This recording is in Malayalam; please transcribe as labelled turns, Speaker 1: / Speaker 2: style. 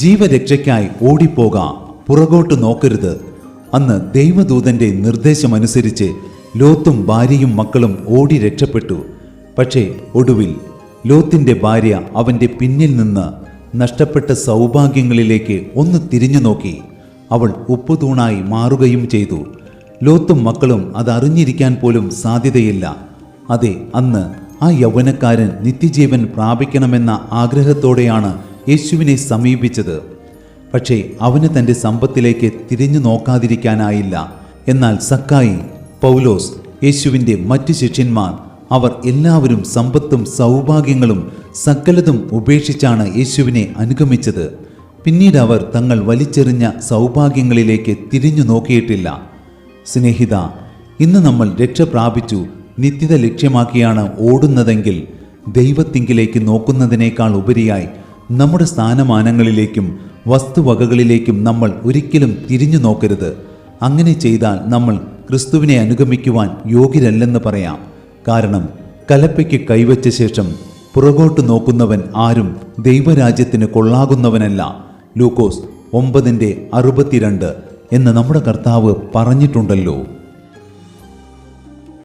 Speaker 1: ജീവരക്ഷയ്ക്കായി ഓടിപ്പോക പുറകോട്ട് നോക്കരുത്. അന്ന് ദൈവദൂതന്റെ നിർദ്ദേശമനുസരിച്ച് ലോത്തും ഭാര്യയും മക്കളും ഓടി രക്ഷപ്പെട്ടു. പക്ഷേ ഒടുവിൽ ലോത്തിന്റെ ഭാര്യ അവന്റെ പിന്നിൽ നിന്ന് നഷ്ടപ്പെട്ട സൗഭാഗ്യങ്ങളിലേക്ക് ഒന്ന് തിരിഞ്ഞു നോക്കി. അവൾ ഉപ്പുതൂണായി മാറുകയും ചെയ്തു. ലോത്തും മക്കളും അത് പോലും സാധ്യതയില്ല. അതെ അന്ന് ആ യൗവനക്കാരൻ നിത്യജീവൻ പ്രാപിക്കണമെന്ന ആഗ്രഹത്തോടെയാണ് യേശുവിനെ സമീപിച്ചത്. പക്ഷേ അവന് തന്റെ സമ്പത്തിലേക്ക് തിരിഞ്ഞു നോക്കാതിരിക്കാനായില്ല. എന്നാൽ സക്കായി പൗലോസ് യേശുവിന്റെ മറ്റു ശിഷ്യന്മാർ അവർ എല്ലാവരും സമ്പത്തും സൗഭാഗ്യങ്ങളും സകലതും ഉപേക്ഷിച്ചാണ് യേശുവിനെ അനുഗമിച്ചത്. പിന്നീട് അവർ തങ്ങൾ വലിച്ചെറിഞ്ഞ സൗഭാഗ്യങ്ങളിലേക്ക് തിരിഞ്ഞു നോക്കിയിട്ടില്ല. സ്നേഹിത ഇന്ന് നമ്മൾ രക്ഷ പ്രാപിച്ചു നിത്യത ലക്ഷ്യമാക്കിയാണ് ഓടുന്നതെങ്കിൽ ദൈവത്തിങ്കിലേക്ക് നോക്കുന്നതിനേക്കാൾ ഉപരിയായി നമ്മുടെ സ്ഥാനമാനങ്ങളിലേക്കും വസ്തുവകകളിലേക്കും നമ്മൾ ഒരിക്കലും തിരിഞ്ഞു നോക്കരുത്. അങ്ങനെ ചെയ്താൽ നമ്മൾ ക്രിസ്തുവിനെ അനുഗമിക്കുവാൻ യോഗ്യരല്ലെന്ന് പറയാം. കാരണം കലപ്പയ്ക്ക് കൈവച്ച ശേഷം പുറകോട്ട് നോക്കുന്നവൻ ആരും ദൈവരാജ്യത്തിന് കൊള്ളാകുന്നവനല്ല. ലൂക്കോസ് ഒമ്പതിന്റെ അറുപത്തിരണ്ട് എന്ന് നമ്മുടെ കർത്താവ് പറഞ്ഞിട്ടുണ്ടല്ലോ.